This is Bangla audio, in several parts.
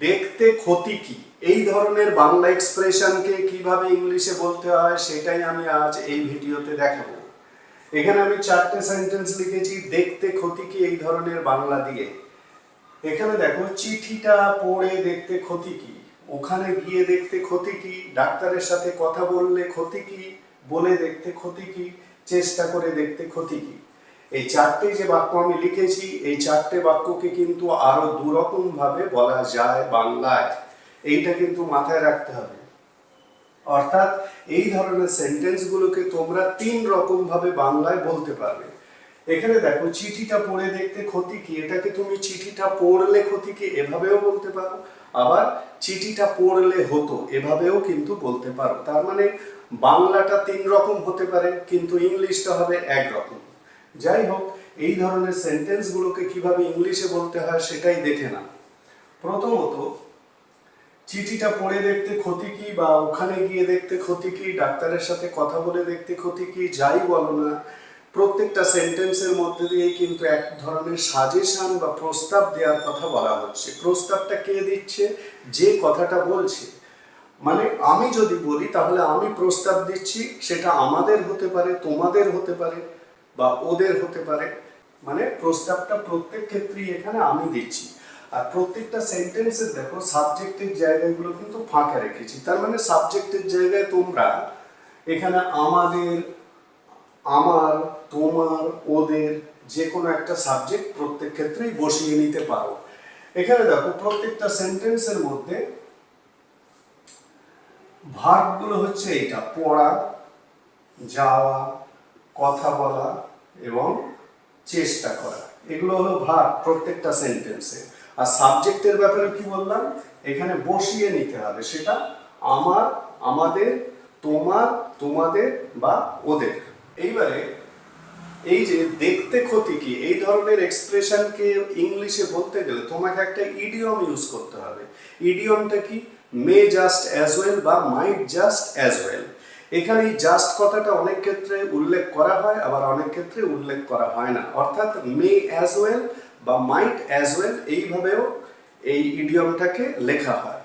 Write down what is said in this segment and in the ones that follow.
দেখতে ক্ষতি কি? এই ধরনের বাংলা এক্সপ্রেশনকে কীভাবে ইংলিশে বলতে হয় সেটাই আমি আজ এই ভিডিওতে দেখাবো। এখানে আমি চারটে সেন্টেন্স লিখেছি, দেখতে ক্ষতি কি এই ধরনের বাংলা দিয়ে? এখানে দেখো, চিঠিটা পড়ে দেখতে ক্ষতি কি? ওখানে গিয়ে দেখতে ক্ষতি কি? ডাক্তারের সাথে কথা বললে ক্ষতি কি? বলে দেখতে ক্ষতি কি? চেষ্টা করে দেখতে ক্ষতি কি? এই চারটে যে বাক্য আমি লিখেছি, এই চারটে বাক্যকে কিন্তু আরও দুরকম ভাবে বলা যায় বাংলায়। এইটা কিন্তু মাথায় রাখতে হবে। অর্থাৎ এই ধরনের সেন্টেন্সগুলোকে তোমরা তিন রকম ভাবে বাংলায় বলতে পারবে। এখানে দেখো, চিঠিটা পড়ে দেখতে ক্ষতি কি? এটাকে তুমি চিঠিটা পড়লে ক্ষতি কি? এভাবেও বলতে পারো। আবার চিঠিটা পড়লে হতো, এভাবেও কিন্তু বলতে পারো। তার মানে বাংলাটা তিন রকম হতে পারে, কিন্তু ইংলিশটা হবে একরকম। যাই হোক, এই ধরনের সেন্টেন্সগুলোকে কীভাবে ইংলিশে বলতে হয় সেটাই দেখে না প্রথমত, চিঠিটা পড়ে দেখতে ক্ষতি কি বা ওখানে গিয়ে দেখতে ক্ষতি কি, ডাক্তারের সাথে কথা বলে দেখতে ক্ষতি কি, যাই বলো না, প্রত্যেকটা সেন্টেন্সের মধ্যে দিয়েই কিন্তু এক ধরনের সাজেশন বা প্রস্তাব দেওয়ার কথা বলা হচ্ছে। প্রস্তাবটা কে দিচ্ছে? যে কথাটা বলছে। মানে আমি যদি বলি, তাহলে আমি প্রস্তাব দিচ্ছি, সেটা আমাদের হতে পারে, তোমাদের হতে পারে। বা ওদের হতে পারে। মানে প্রস্তাবটা প্রত্যেক ক্ষেত্রেই এখানে আমি দিচ্ছি। আর প্রত্যেকটা সেন্টেন্সের দেখো সাবজেক্টের জায়গাগুলো কিন্তু ফাঁকা রেখেছি। তার মানে সাবজেক্টের জায়গায় তোমরা এখানে আমাদের, আমার, তোমার, ওদের যে কোনো একটা সাবজেক্ট প্রত্যেক ক্ষেত্রেই বসিয়ে নিতে পারো। এখানে দেখো, প্রত্যেকটা সেন্টেন্সের মধ্যে ভার্বগুলো হচ্ছে এটা পড়া, যাওয়া কথা বলা এবং চেষ্টা করা। এগুলো হলো ভার্ব প্রত্যেকটা সেন্টেন্সে আর সাবজেক্টের ব্যাপারে কি বললাম? এখানে বসিয়ে নিতে হবে সেটা আমার, আমাদের, তোমার, তোমাদের বা ওদের। এইবারে এই যে দেখতে ক্ষতি কি, এই ধরনের এক্সপ্রেশনকে ইংলিশে বলতে গেলে তোমাকে একটা ইডিয়ম ইউজ করতে হবে। ইডিয়মটা কি? মে জাস্ট অ্যাজ ওয়েল বা মাইট জাস্ট অ্যাজ ওয়েল এখানে এই জাস্ট কথাটা অনেক ক্ষেত্রে উল্লেখ করা হয়, আবার অনেক ক্ষেত্রে উল্লেখ করা হয় না। অর্থাৎ মে অ্যাজ ওয়েল বা মাইট অ্যাজ ওয়েল এইভাবেও এই ইডিয়মটাকে লেখা হয়।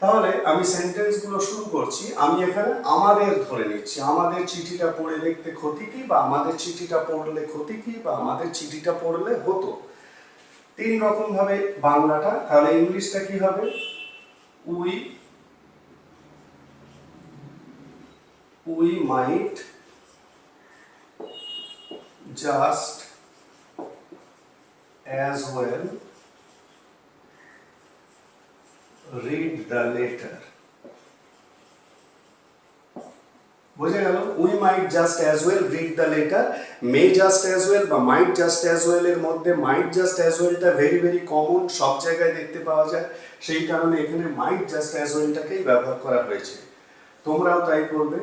তাহলে আমি সেন্টেন্সগুলো শুরু করছি। আমি এখানে আমাদের ধরে নিচ্ছি। আমাদের চিঠিটা পড়ে দেখতে ক্ষতি কি বা আমাদের চিঠিটা পড়লে ক্ষতি কি বা আমাদের চিঠিটা পড়লে হতো? তিন রকম ভাবে বাংলাটা। তাহলে ইংলিশটা কি হবে? We we might just as well read the letter. বোঝা গেল? We might just as well read the letter may just as well বা মাইট জাস্ট অ্যাজ ওয়েল এর মধ্যে মাইট জাস্ট অ্যাজ ওয়েলটা ভেরি ভেরি কমন সব জায়গায় দেখতে পাওয়া যায়। সেই কারণে এখানে মাইট জাস্ট অ্যাজ ওয়েলটাকেই ব্যবহার করা হয়েছে। তোমরাও তাই করবে।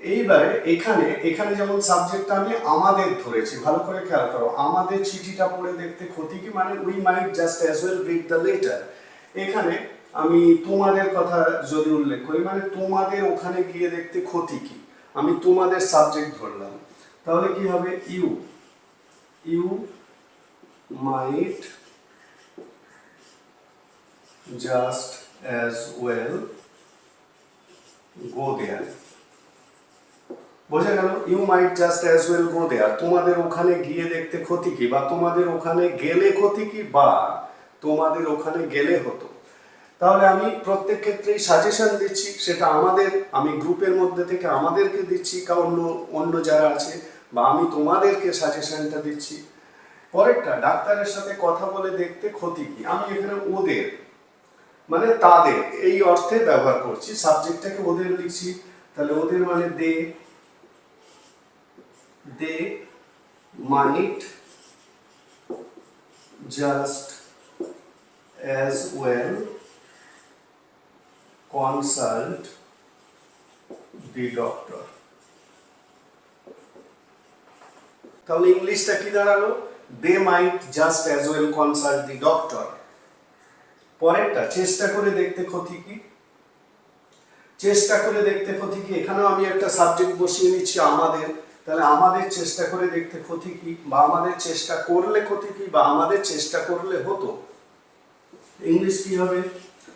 এইবারে এখানে এখানে যেমন সাবজেক্টটা আমি আমাদের ধরেছি, ভালো করে খেয়াল করো, আমাদের চিঠিটা পড়ে দেখতে ক্ষতি কি? মানে we might just as well read the letter এখানে আমি তোমাদের কথা যদি উল্লেখ করি মানে তোমাদের ওখানে গিয়ে দেখতে ক্ষতি কি? আমি তোমাদের সাবজেক্ট ধরলাম। তাহলে কি হবে? You you might just as well go there বোঝা গেল you might just as well go there তোমাদের ওখানে গিয়ে দেখতে ক্ষতি কি? বা তোমাদের ওখানে গেলে ক্ষতি কি? বা তোমাদের ওখানে গেলে হতো। তাহলে আমি প্রত্যেক ক্ষেত্রেই সাজেশন দিচ্ছি, সেটা আমাদের, আমি গ্রুপের মধ্যে থেকে আমাদেরকে দিচ্ছি কা অন্য অন্য যারা আছে, বা আমি তোমাদেরকে সাজেশনটা দিচ্ছি। পরেরটা, ডাক্তারের সাথে কথা বলে দেখতে ক্ষতি কি? আমি এখানে ওদের মানে তাদের, এই অর্থে ব্যবহার করছি সাবজেক্টটাকে ওদের লিখছি, তাহলে ওদের মানে দে they might just as well consult the doctor তাহলে ইংলিশটা কি দাঁড়াল? They might just as well consult the doctor. পরেরটা, চেষ্টা করে দেখতে ক্ষতি কি? চেষ্টা করে দেখতে ক্ষতি কি? এখানেও আমি একটা সাবজেক্ট বসিয়ে নিচ্ছি, আমাদের তাহলে আমাদের চেষ্টা করে দেখতে ক্ষতি কি? বা আমাদের চেষ্টা করলে ক্ষতি কি? বা আমাদের চেষ্টা করলে হতো? ইংলিশ কি হবে?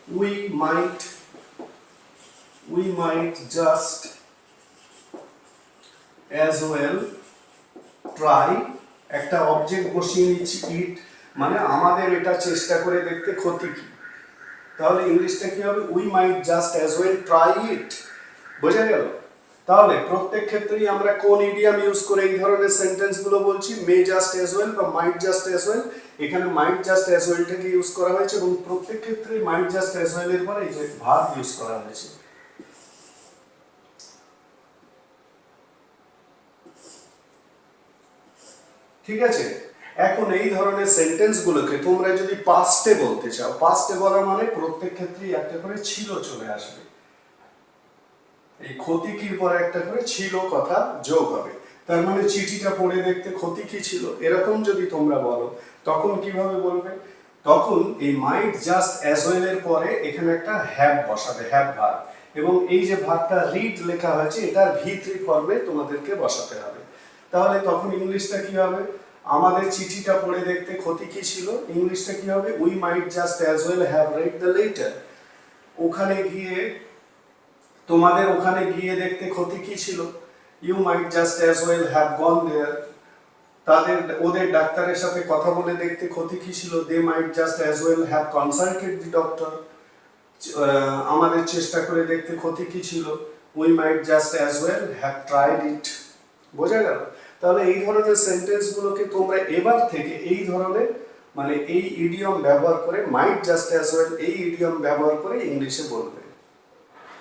We might we might just as well try একটা অবজেক্ট বসিয়ে নিচ্ছি ইট মানে আমাদের এটা চেষ্টা করে দেখতে ক্ষতি কি? তাহলে ইংলিশটা কি হবে? We might just as well try it বোঝা গেল? তাহলে প্রত্যেক ক্ষেত্রেই আমরা কোন ইডিয়াম ইউজ করে এই ধরনের সেন্টেন্সগুলো বলছি? মে জাস্ট অ্যাজ ওয়েল বা মাইট জাস্ট অ্যাজ ওয়েল এখানে মাইট জাস্ট অ্যাজ ওয়েলটাকে ইউজ করা হয়েছে এবং প্রত্যেক ক্ষেত্রে মাইট জাস্ট অ্যাজ ওয়েল এর পরে এই যে ভার্ব ইউজ করা হয়েছে। ঠিক আছে? এখন এই ধরনের সেন্টেন্স গুলোকে তোমরা যদি পাস্টে বলতে চাও পাস্টে বলা মানে প্রত্যেক ক্ষেত্রেই একটা করে ছিল চলে আসবে। এই ক্ষতি কির পরে একটা করে ছিল কথা, যোগ হবে। তার মানে চিঠিটা পড়ে দেখতে ক্ষতি কি ছিল? এরকম যদি তোমরা বলো, তখন কীভাবে বলবে? তখন এই মাইট জাস্ট অ্যাজ ওয়েল এর পরে এখানে একটা হ্যাভ বসাবে হ্যাভ ভার এবং এই যে ভারটা রিড লেখা হয়েছে, এটার ভি থ্রি ফর্মে তোমাদেরকে বসাতে হবে। তাহলে তখন ইংলিশটা কি হবে? আমাদের চিঠিটা পড়ে দেখতে ক্ষতি কি ছিল? ইংলিশটা কি হবে? We might just as well have write the letter ওখানে গিয়ে তোমাদের ওখানে গিয়ে দেখতে ক্ষতি কি ছিল? You might just as well have gone there তাদের, ওদের ডাক্তারের সাথে কথা বলে দেখতে ক্ষতি কি ছিল? They might just as well have consulted the doctor আমাদের চেষ্টা করে দেখতে ক্ষতি কি ছিল? We might just as well have tried it বোঝা গেল? তাহলে এই ধরনের সেন্টেন্সগুলোকে তোমরা এবার থেকে এই ধরনের মানে এই ইডিয়ম ব্যবহার করে মাইট জাস্ট অ্যাজ ওয়েল এই ইডিয়ম ব্যবহার করে ইংলিশে বলবে।